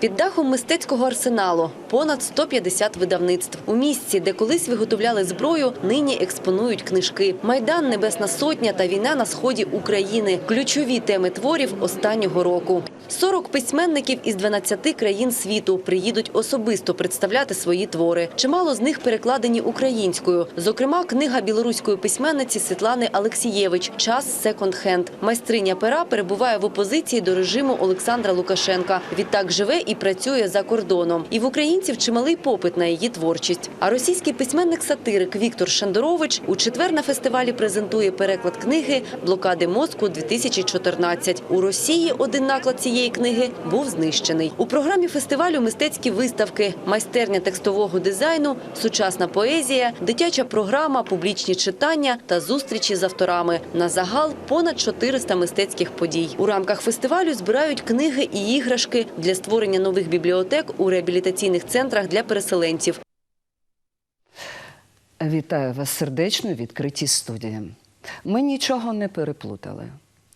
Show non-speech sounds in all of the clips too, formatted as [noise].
Під дахом мистецького арсеналу понад 150 видавництв. У місці, де колись виготовляли зброю, нині експонують книжки. Майдан, Небесна Сотня та війна на сході України ключові теми творів останнього року. 40 письменників із 12 країн світу приїдуть особисто представляти свої твори. Чимало з них перекладені українською. Зокрема, книга білоруської письменниці Світлани Алексієвич Час секонд-хенд. Майстриня пера перебуває в опозиції до режиму Олександра Лукашенка. Відтак живе і працює за кордоном. І в українців чималий попит на її творчість. А російський письменник-сатирик Віктор Шендорович у четвер на фестивалі презентує переклад книги Блокади мозку 2014 У Росії один наклад цієї книги був знищений. У програмі фестивалю мистецькі виставки, майстерня текстового дизайну, сучасна поезія, дитяча програма, публічні читання та зустрічі з авторами. На загал понад 400 мистецьких подій. У рамках фестивалю збирають книги і іграшки для створення нових бібліотек у реабілітаційних центрах для переселенців. Вітаю вас сердечно в відкритій студії. Ми нічого не переплутали.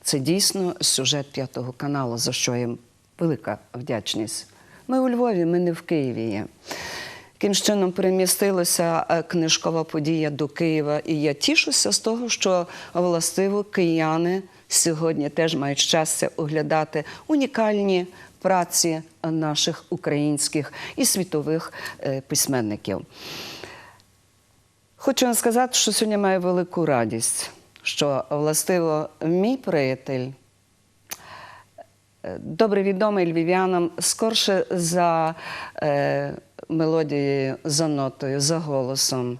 Це дійсно сюжет п'ятого каналу, за що їм велика вдячність. Ми у Львові, ми не в Києві є. Яким чином перемістилася е, книжкова подія до Києва, і я тішуся з того, що властиво кияни сьогодні теж мають щастя оглядати унікальні праці наших українських і світових е, письменників. Хочу вам сказати, що сьогодні маю велику радість, що властиво мій приятель, е, добре відомий львів'янам, скорше за е, мелодією, за нотою, за голосом,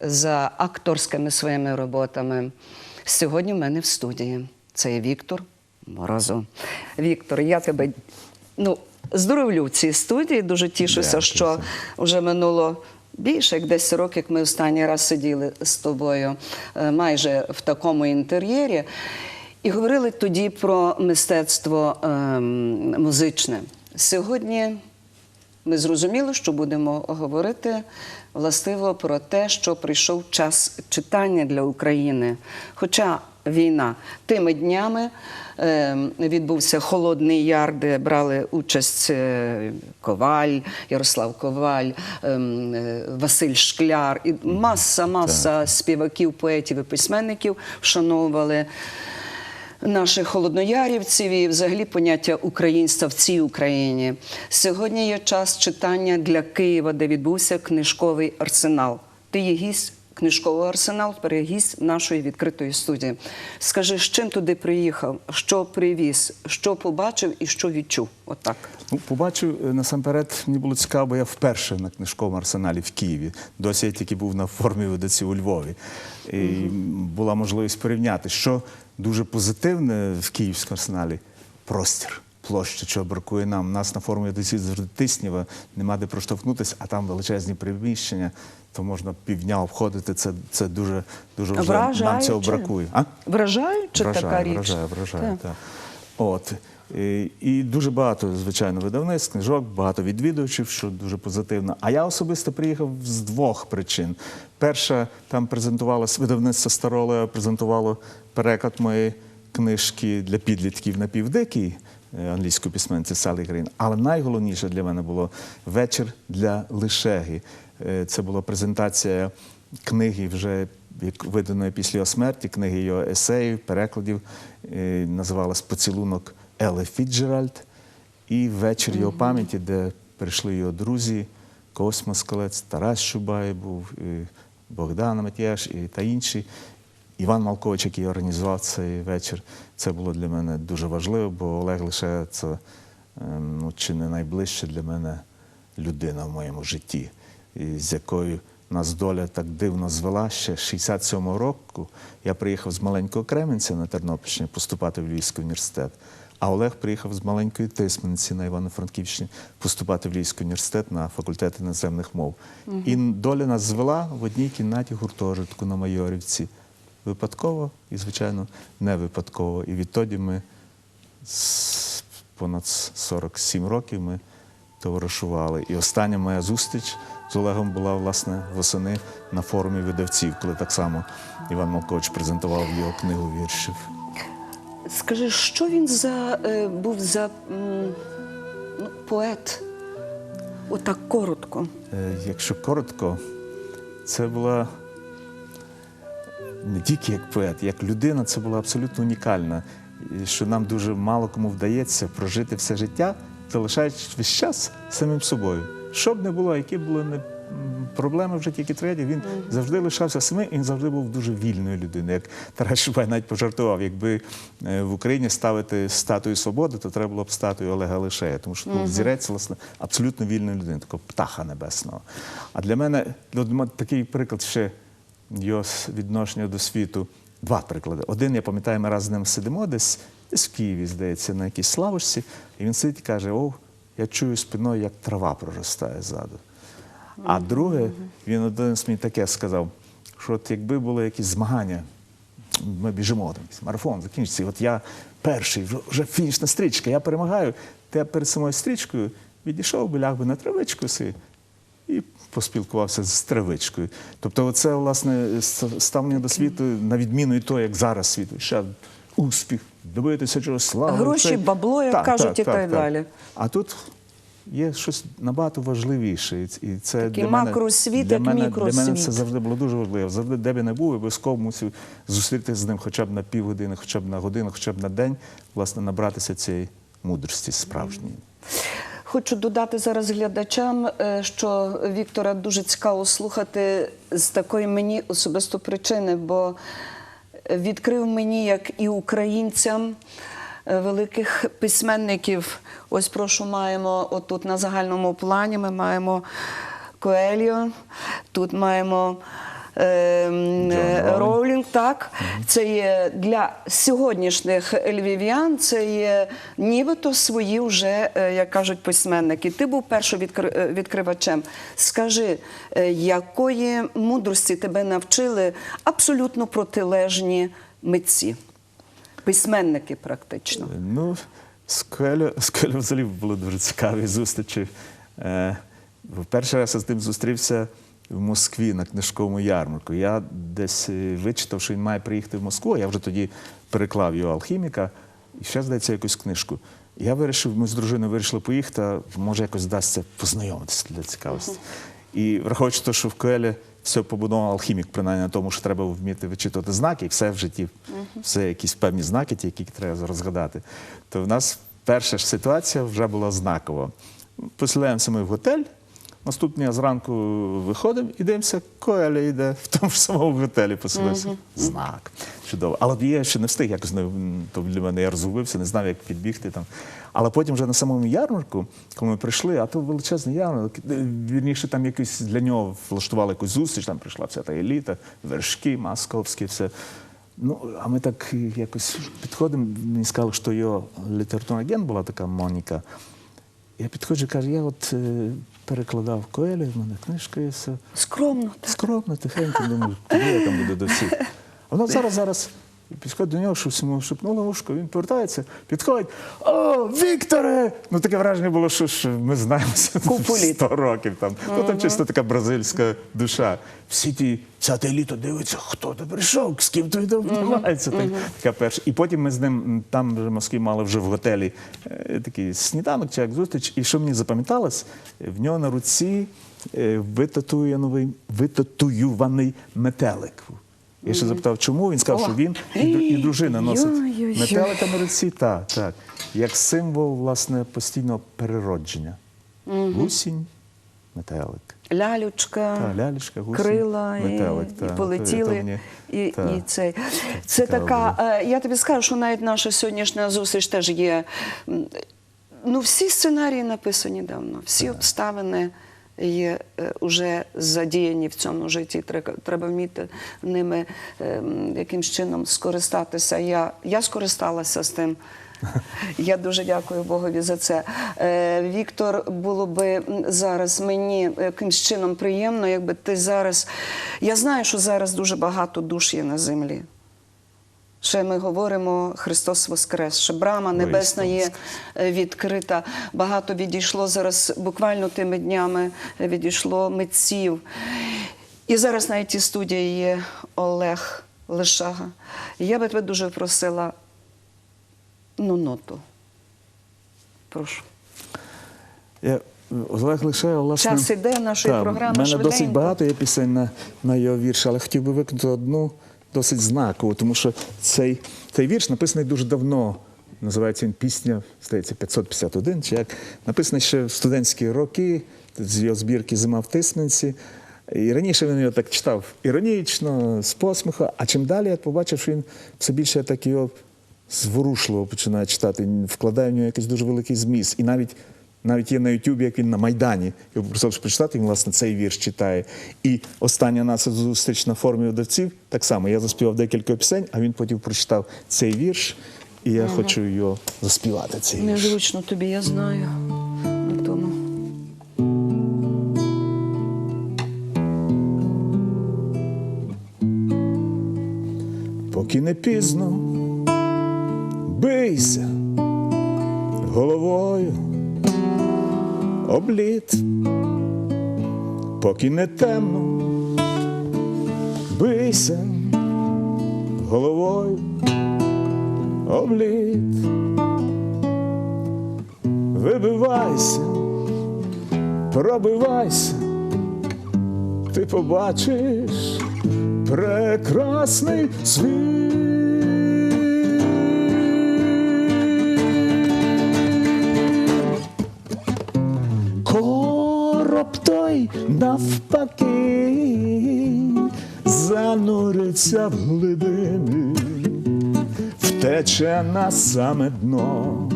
за акторськими своїми роботами. Сьогодні в мене в студії. Це є Віктор Морозов. Віктор, я тебе ну, здоровлю в цій студії. Дуже тішуся, Дякую, що вже минуло більше як 10 років, як ми останній раз сиділи з тобою е, майже в такому інтер'єрі. І говорили тоді про мистецтво ем, музичне. Сьогодні ми зрозуміли, що будемо говорити властиво про те, що прийшов час читання для України. Хоча війна тими днями е, відбувся Холодний Яр, де брали участь е, Коваль, Ярослав Коваль, ем, е, Василь Шкляр і маса, маса співаків, поетів і письменників вшановували наших холодноярівців і взагалі поняття українства в цій Україні. Сьогодні є час читання для Києва, де відбувся книжковий арсенал. Ти є гість книжкового арсеналу, тепер є гість нашої відкритої студії. Скажи, з чим туди приїхав, що привіз, що побачив і що відчув? Отак. Ну, побачив е, насамперед, мені було цікаво, бо я вперше на книжковому арсеналі в Києві. Досі я тільки був на формі видавці у Львові. І була можливість порівняти, що дуже позитивне в Київському арсеналі простір. Площа, чого бракує нам. Нас на форумі видавців завжди тиснява, нема де проштовхнутися, а там величезні приміщення, то можна півдня обходити. Це, це дуже, дуже важливо. Нам цього бракує. А? Вражаюча вражає, така річ. Вражає, вражає, Так. так. От. І, і дуже багато, звичайно, видавництв, книжок, багато відвідувачів, що дуже позитивно. А я особисто приїхав з двох причин. Перша, там презентувалось видавництво Староле, презентувало переклад моєї книжки для підлітків напівдикий е, англійської письменниці Салі Грін. Але найголовніше для мене було вечір для лишеги. Е, Це була презентація книги вже виданої після його смерті, книги його есеїв, перекладів, е, називалась Поцілунок Еле Фіджеральд і вечір його пам'яті, де прийшли його друзі, Кось Москалець, Тарас Шубай був, і Богдан Матєш і та інші. Іван Малкович, який організував цей вечір, це було для мене дуже важливо, бо Олег лише це е, ну, чи не найближче для мене людина в моєму житті, з якою нас доля так дивно звела ще 67-го року. Я приїхав з маленького Кременця на Тернопільщині поступати в Львівський університет. А Олег приїхав з маленької Тисмениці на Івано-Франківщині поступати в Львівський університет на факультет іноземних мов. І доля нас звела в одній кімнаті гуртожитку на Майорівці. Випадково і, звичайно, не випадково. І відтоді ми понад 47 років ми товаришували. І остання моя зустріч з Олегом була власне восени на форумі видавців, коли так само Іван Малкович презентував його книгу віршів. Скажи, що він за е, був за м, ну, поет. Отак коротко. Е, Якщо коротко, це була не тільки як поет, як людина, це була абсолютно унікальна. І що нам дуже мало кому вдається прожити все життя, залишаючись весь час самим собою. Що б не було, які б були не проблеми в житті, які трагедії, він завжди лишався самим, він завжди був дуже вільною людиною. Як Тарас Шубай навіть пожартував, якби е, в Україні ставити статую свободи, то треба було б статую Олега Лишея, тому що був зірець, власне, абсолютно вільної людини, такого птаха небесного. А для мене ну, для мене такий приклад ще його відношення до світу. Два приклади. Один, я пам'ятаю, ми раз з ним сидимо десь, десь в Києві, здається, на якійсь славочці, і він сидить і каже: О, я чую спиною, як трава проростає ззаду. А друге, він один з мені таке сказав, що от якби були якісь змагання, ми біжимо, там, марафон закінчиться, і от я перший, вже- фінішна стрічка, я перемагаю, то я перед самою стрічкою відійшов би, ляг би на травичку си і поспілкувався з травичкою. Тобто, оце, власне, ставлення до світу, на відміну від того, як зараз світ, ще успіх, добитися чогось слави. Гроші, це- бабло, як кажуть, і так далі. А тут є щось набагато важливіше. І І це Такий для мене, макросвіт, для як мене, Для мене це завжди було дуже важливо. Завжди, де б я не був, обов'язково мусив зустрітися з ним хоча б на півгодини, хоча б на годину, хоча б на день, власне, набратися цієї мудрості справжньої. Хочу додати зараз глядачам, е, що Віктора дуже цікаво слухати з такої мені особисто причини, бо відкрив мені, як і українцям, е, великих письменників. Ось прошу, маємо отут на загальному плані. Ми маємо Коельо, тут маємо. Ем, е, Роулінг. Так. Це є для сьогоднішніх львів'ян, це є нібито свої вже, е, як кажуть письменники. Ти був. Скажи, е, якої мудрості тебе навчили абсолютно протилежні митці, письменники практично. Ну, з Коелю, з Коелю взагалі були дуже цікаві зустрічі. Перший раз я з ним зустрівся в Москві на книжковому ярмарку. Я десь е, вичитав, що він має приїхати в Москву. Я вже тоді переклав його алхіміка і ще, здається, якусь книжку. Я вирішив, ми з дружиною вирішили поїхати, а може якось вдасться познайомитися для цікавості. І враховуючи те, що в Коелі все побудував алхімік, принаймні на тому, що треба вміти вичитувати знаки, і все в житті, все якісь певні знаки, ті, які треба розгадати. То в нас перша ж ситуація вже була знакова. Поселяємося ми в готель. Наступного зранку виходимо і дивимося, Коеля йде в тому ж самому готелі поселився. Знак. Чудово. Але я ще не встиг якось то для мене я розгубився, не знав, як підбігти там. Але потім вже на самому ярмарку, коли ми прийшли, а то величезний ярмарок, е, вірніше, там якийсь для нього влаштували якусь зустріч, там прийшла вся та еліта, вершки, московські, все. Ну, а ми так якось підходимо, мені сказали, що його літературний агент була така Моніка. Я підходжу і кажу, я от е, перекладав Коелі, в мене книжка є все. Скромно. так. Скромно, тихенько, думаю, куди я там буду до всіх. Воно зараз, зараз підходить до нього, щось йому шепнуло в ушко, він повертається, підходить. О, Вікторе! Ну таке враження було, що ж ми знаємося [laughs] Купу 100 років там. Ну там чисто така бразильська душа. Всі ті, вся та еліта дивиться, хто ти прийшов, з ким ти домовляється. Так, така перша. І потім ми з ним там вже в Москві мали вже в готелі е, такий сніданок чи як зустріч. І що мені запам'яталось, в нього на руці е, витатуюваний метелик. Я ще запитав, чому? Він сказав, що він і, і дружина носить метелика на руці. Так, так. Як символ власне постійного переродження. Гусінь, метелик. Лялючка, Та, лялечка, гусінь, крила метелик, і, та, і полетіли. то мені- і, та. і цей. Це така, е, я тобі скажу, що навіть наша сьогоднішня зустріч теж є. Ну, всі сценарії написані давно, всі обставини є е, вже задіяні в цьому житті. Треба, вміти ними е, якимсь чином скористатися. Я, я скористалася з тим. [laughs] Я дуже дякую Богові за це. Е, Віктор, було би зараз мені якимсь чином приємно, якби ти зараз. Я знаю, що зараз дуже багато душ є на землі. Ще ми говоримо Христос Воскрес, ще брама небесна є е, відкрита. Багато відійшло зараз, буквально тими днями е, відійшло митців. І зараз на тій студії є Олег Лишага. Я би тебе дуже просила ну, ноту. Прошу. Я, Олег лише, власне... Час іде нашої програми У мене досить багато є пісень на, на його вірш, але хотів би виконати одну досить знакову, тому що цей, цей вірш написаний дуже давно. Називається він пісня, здається, 551, чи як. Написаний ще в студентські роки, з його збірки Зима в Тисменці. І раніше він його так читав іронічно, з посміху, а чим далі я побачив, що він все більше так його зворушливо починає читати, вкладає в нього якийсь дуже великий зміст. І навіть, навіть є на Ютубі, як він на Майдані. Я попросив щоб почитати, він, власне, цей вірш читає. І остання наша зустріч на формі удавців, так само, я заспівав декілька пісень, а він потім прочитав цей вірш, і я хочу його заспівати. Цей вірш. Незручно тобі, я знаю. Поки не пізно, бийся головою обліт, поки не темно, бийся головою обліт, вибивайся, пробивайся, ти побачиш прекрасний світ. Той навпаки зануриться в глибини, втече на саме дно,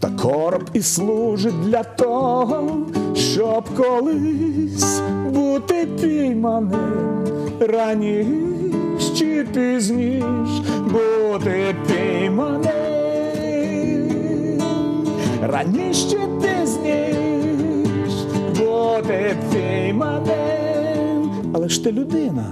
та короб і служить для того, щоб колись бути пійманим раніше чи пізніш бути пійманим. Раніше бути пійманим. Але ж ти людина.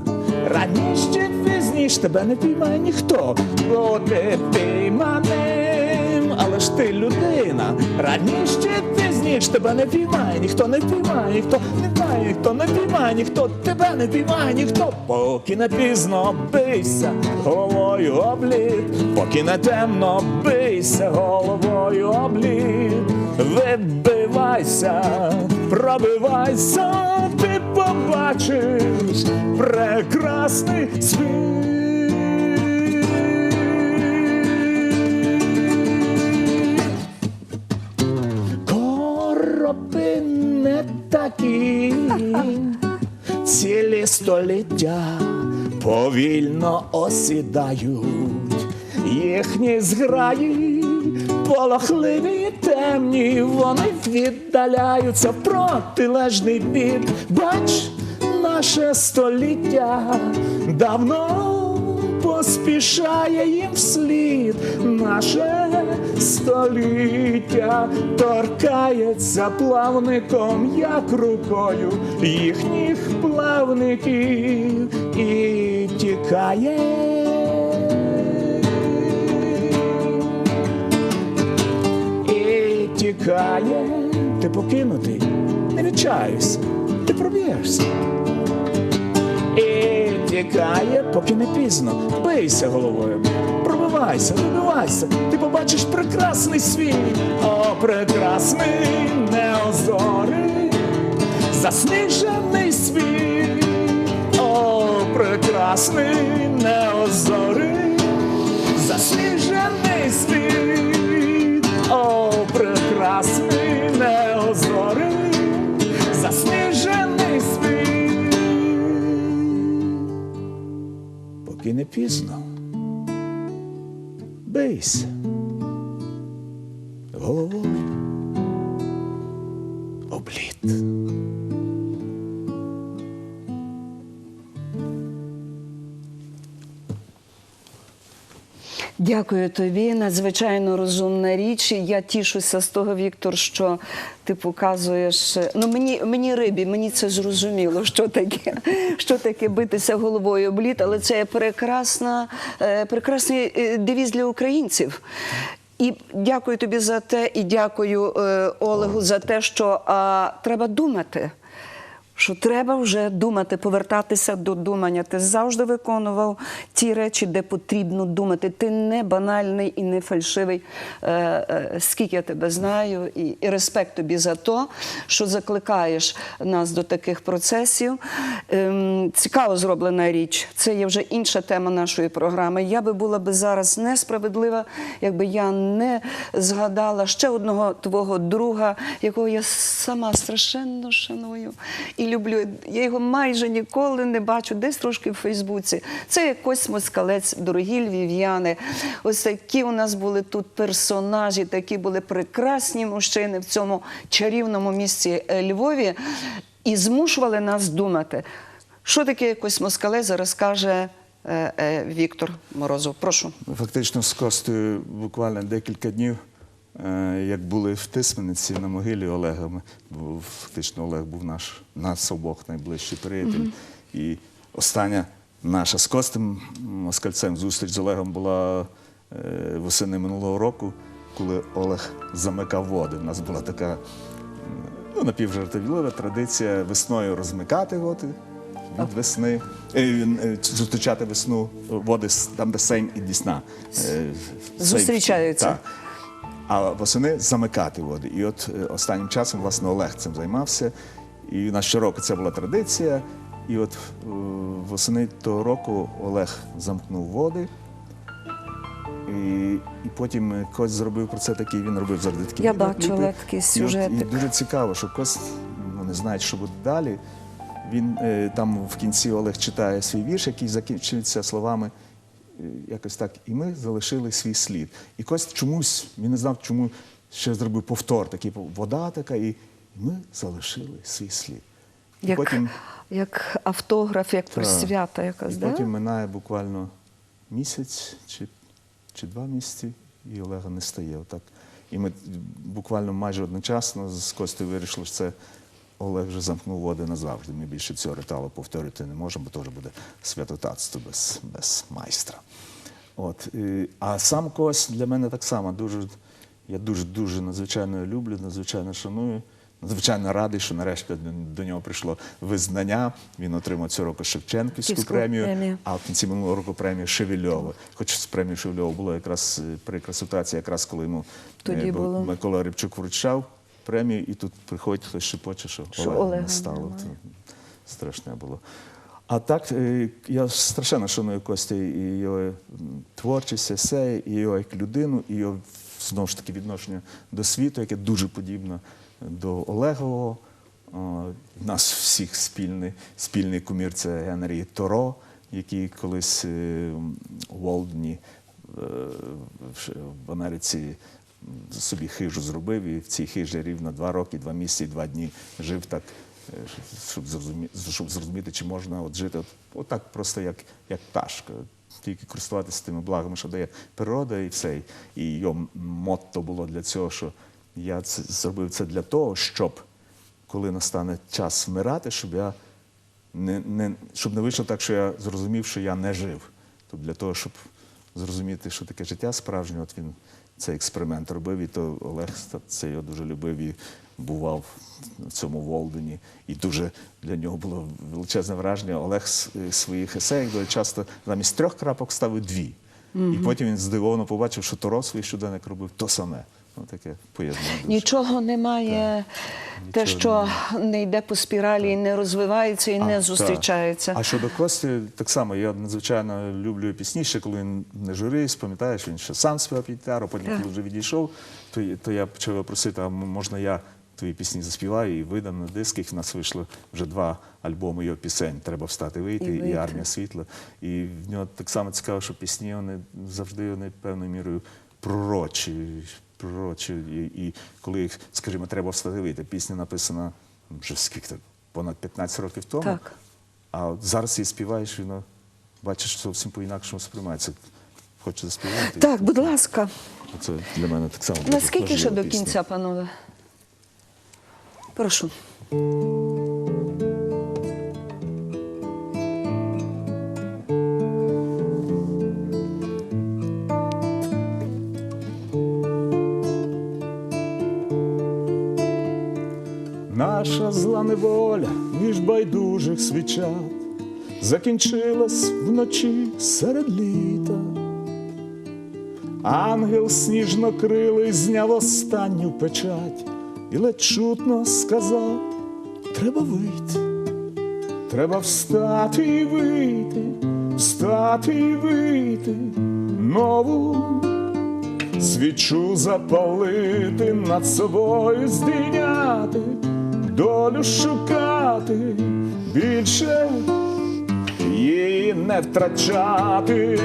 Раніше чи пізніш тебе не піймає ніхто. Бути пійманим. Але ж ти людина. Раніше чи пізніш тебе не піймає, ніхто не піймає, ніхто не піймає, ніхто не піймає, ніхто тебе не піймає, ніхто. Поки не пізно бийся головою обліт, поки не темно бийся головою обліт, вибивайся, пробивайся, ти побачиш прекрасний світ. Короби не такі, цілі століття повільно осідають, їхні зграї полохливі й темні, вони віддаляються в протилежний бік. Бач, наше століття давно поспішає їм вслід, наше століття торкається плавником, як рукою їхніх плавників і тікає. І тікає, ти покинутий, не відчаюся, ти проб'єшся. І тікає, поки не пізно. Бийся головою, пробивайся, вибивайся, ти побачиш прекрасний світ, о, прекрасний неозорий, засніжений світ, о, прекрасний пізно. Бийся Дякую тобі. Надзвичайно розумна річ. Я тішуся з того, Віктор, що ти показуєш. Ну мені, мені рибі, мені це зрозуміло, що таке, що таке битися головою об лід, але це прекрасна, е, прекрасний е, девіз для українців. І дякую тобі за те, і дякую е, Олегу за те, що а, треба думати. Що треба вже думати, повертатися до думання. Ти завжди виконував ті речі, де потрібно думати. Ти не банальний і не фальшивий. Е, е, скільки я тебе знаю, і, і респект тобі за те, що закликаєш нас до таких процесів. Ем, цікаво зроблена річ. Це є вже інша тема нашої програми. Я би була би зараз несправедлива, якби я не згадала ще одного твого друга, якого я сама страшенно шаную і люблю. Я його майже ніколи не бачу, десь трошки в Фейсбуці. Це якось москалець, дорогі львів'яни. Ось такі у нас були тут персонажі, такі були прекрасні мужчини в цьому чарівному місці е, Львові і змушували нас думати. Що таке якось москалець, зараз каже е, е, Віктор Морозов. Прошу. Фактично з Костею буквально декілька днів, як були в Тисмениці на могилі Олега. Бо фактично Олег був наш нас обох найближчий приятель. І остання наша з Костем Москальцем зустріч з Олегом була е, восени минулого року, коли Олег замикав води. У нас була така ну, напівжартовлива традиція весною розмикати води від весни, е, е, зустрічати весну е, води там, де Сейм і Дісна. е, Зустрічаються. Так. А восени замикати води. І от е, останнім часом, власне, Олег цим займався. І у нас щороку це була традиція. І от е, восени того року Олег замкнув води. І, і потім Кость зробив про це такий, він робив завжди такі Я бачила такий І. І, дуже цікаво, що Кость ну, не знає, що буде далі. Він е, там в кінці Олег читає свій вірш, який закінчується словами якось так, і ми залишили свій слід. І Кость чомусь, він не знав, чому ще зробив повтор, такий вода така, і ми залишили свій слід. І Як, потім, як автограф, як присвята якась, і да? потім минає буквально місяць чи, чи два місяці, і Олега не стає. Отак. І ми буквально майже одночасно з Костю вирішили, що це Олег вже замкнув води назавжди. Ми більше цього ритуалу повторювати не можемо, бо теж буде святотатство без, без майстра. От. А сам Кость для мене так само дуже, я дуже дуже надзвичайно люблю, надзвичайно шаную. Надзвичайно радий, що нарешті до, нього прийшло визнання. Він отримав цього року Шевченківську Ківську премію, премію. а в кінці минулого року премію Шевельова. Хоч з премією Шевельова було якраз е, прикра ситуація, якраз коли йому Тоді е, було. Микола Рибчук вручав премію, і тут приходить хтось шепоче, що, Що Олега не стало. Страшне було. А так, е, я страшенно шаную Костя і його творчість, есеї, і його як людину, і його знову ж таки відношення до світу, яке дуже подібне до Олегового. У нас всіх спільний, спільний кумір це Генрі Торо, який колись е, у Волдені е, в- Америці собі хижу зробив, і в цій хижі рівно два роки, два місяці, два дні жив так, е, щоб зрозуміти, щоб зрозуміти, чи можна от жити от, отак просто як, як пташка. Тільки користуватися тими благами, що дає природа, і все. І його мотто було для цього, що я це зробив це для того, щоб коли настане час вмирати, щоб я не, не, щоб не вийшло так, що я зрозумів, що я не жив. Тобто для того, щоб зрозуміти, що таке життя справжнє, от він цей експеримент робив, і то Олег це його дуже любив і бував в цьому Волдені. І дуже для нього було величезне враження. Олег е, своїх есеях дуже часто замість трьох крапок ставив дві. І потім він здивовано побачив, що Торо свій щоденник робив то саме. Ну, таке поєднання. Нічого немає, те, Нічого що не йде по спіралі, і не розвивається і А, не так. А щодо Кості, так само я надзвичайно люблю пісні, ще коли він не журив, пам'ятаєш, він ще сам співав під гітару, потім, Так. коли вже відійшов, то, то я почав просити, а можна я твої пісні заспіваю і видам на диск. Їх в нас вийшло вже два альбоми його пісень. Треба встати вийти І і, армія світла. І в нього так само цікаво, що пісні вони завжди вони певною мірою пророчі. Пророчі. І, і коли їх, скажімо, треба встановити. Пісня написана вже скільки понад 15 років тому. Так. А зараз її співаєш, і ну, бачиш, що зовсім по-інакшому сприймається. Хочу заспівати. Так, будь ласка, Це для мене так само. наскільки ще до кінця, панове? Прошу. Зла неволя між байдужих свічат закінчилась вночі серед літа. Ангел сніжнокрилий зняв останню печать і ледь чутно сказав: треба вийти, треба встати і вийти, встати і вийти, нову свічу запалити, над собою здійняти, долю шукати більше її не втрачати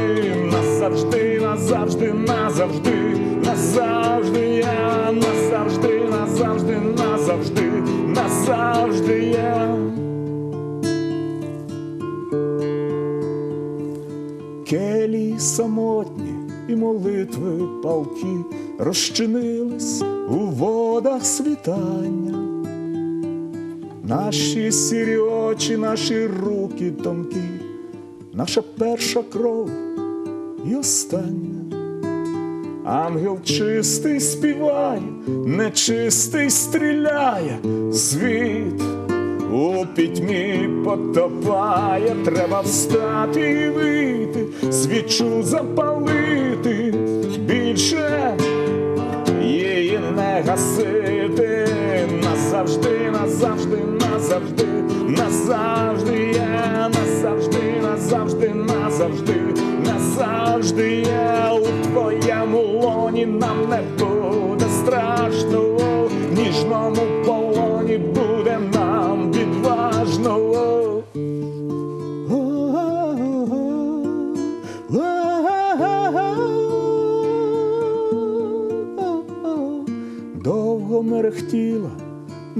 назавжди, назавжди, назавжди, назавжди я, назавжди, назавжди, назавжди, назавжди я. Келії самотні і молитви палки розчинились у водах світання. Наші сірі очі, наші руки тонкі, наша перша кров і остання. Ангел чистий співає, нечистий стріляє, світ у пітьмі потопає, треба встати і вийти, свічу запалити, більше її не гасити, назавжди, назавжди, назавжди, назавжди я, назавжди, назавжди, назавжди, назавжди я у твоєму лоні нам не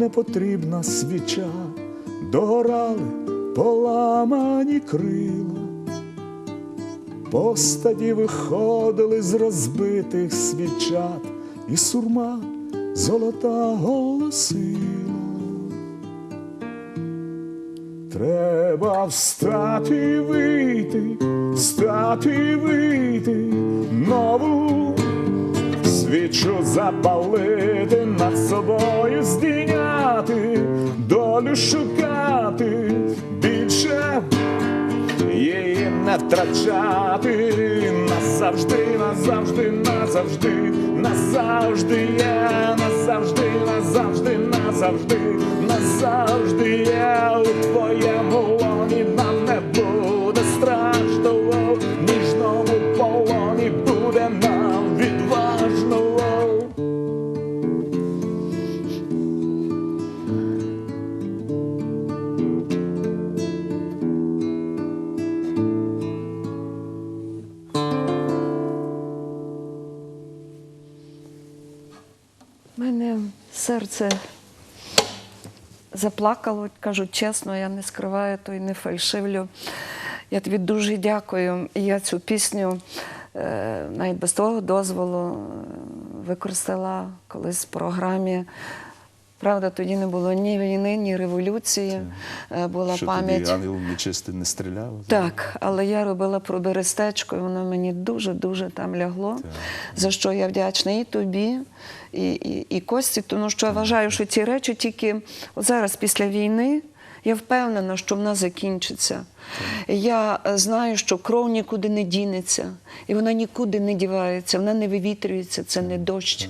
непотрібна свіча, догорали поламані крила, постаді виходили з розбитих свічат, і сурма золота голосила. Треба встати вийти, встати вийти, нову свічу запалити, над собою здійняти, долю шукати, більше її не втрачати, назавжди, назавжди, назавжди, назавжди я, назавжди, назавжди, назавжди, назавжди я у твоєму серце заплакало, кажу чесно, я не скриваю то і не фальшивлю. Я тобі дуже дякую. І я цю пісню е, навіть без того дозволу е, використала колись в програмі. Правда, тоді не було ні війни, ні революції. Це, Була Що пам'ять. тоді ангел нечистий не стріляв? Так, але я робила про Берестечко, і воно мені дуже-дуже там лягло, за що я вдячна і тобі, і, і, і Кості, тому що я вважаю, що ці речі тільки зараз, після війни, я впевнена, що вона закінчиться. Я е, знаю, що кров нікуди не дінеться, і вона нікуди не дівається, вона не вивітрюється, це не дощ.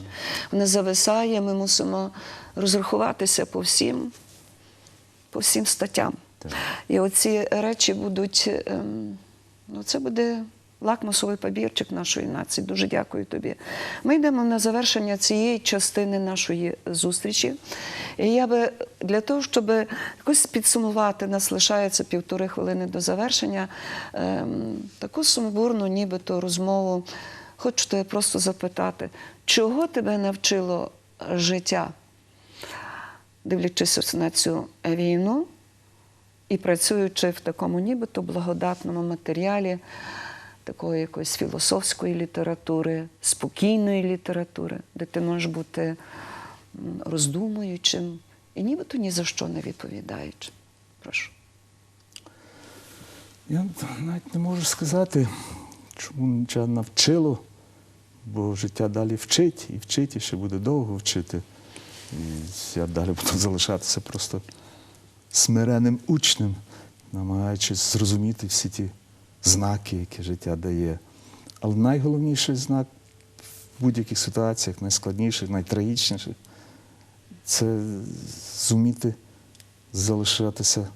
Вона зависає, ми мусимо розрахуватися по всім, по всім статтям. І оці речі будуть, ем, ну це буде лакмусовий папірчик нашої нації. Дуже дякую тобі. Ми йдемо на завершення цієї частини нашої зустрічі. І я би для того, щоб якось підсумувати, нас лишається півтори хвилини до завершення, ем, таку сумбурну, нібито розмову. Хочу тебе просто запитати, чого тебе навчило життя, дивлячись на цю війну? і працюючи в такому нібито благодатному матеріалі такої якоїсь філософської літератури, спокійної літератури, де ти можеш бути роздумуючим і нібито ні за що не відповідаючим. Прошу. Я навіть не можу сказати, чому нічого навчило, бо життя далі вчить і вчить, і ще буде довго вчити. І я далі буду залишатися просто смиренним учнем, намагаючись зрозуміти всі ті знаки, які життя дає. Але найголовніший знак в будь-яких ситуаціях, найскладніших, найтрагічніших, це зуміти залишатися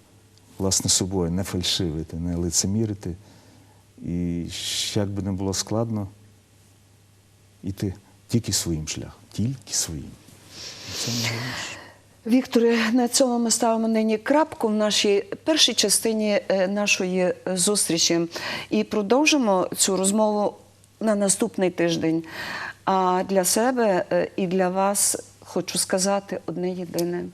власне собою, не фальшивити, не лицемірити. І як би не було складно, іти тільки своїм шляхом, тільки своїм. Це найголовніше. Вікторе, на цьому ми ставимо нині крапку в нашій першій частині е, нашої зустрічі і продовжимо цю розмову на наступний тиждень. А для себе е, і для вас хочу сказати одне єдине: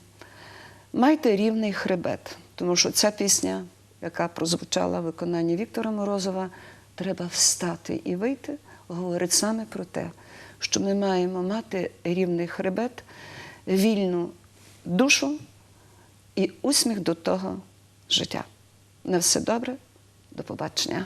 майте рівний хребет, тому що ця пісня, яка прозвучала в виконанні Віктора Морозова, треба встати і вийти, говорить саме про те, що ми маємо мати рівний хребет, вільну душу і усміх до того життя. На все добре, до побачення.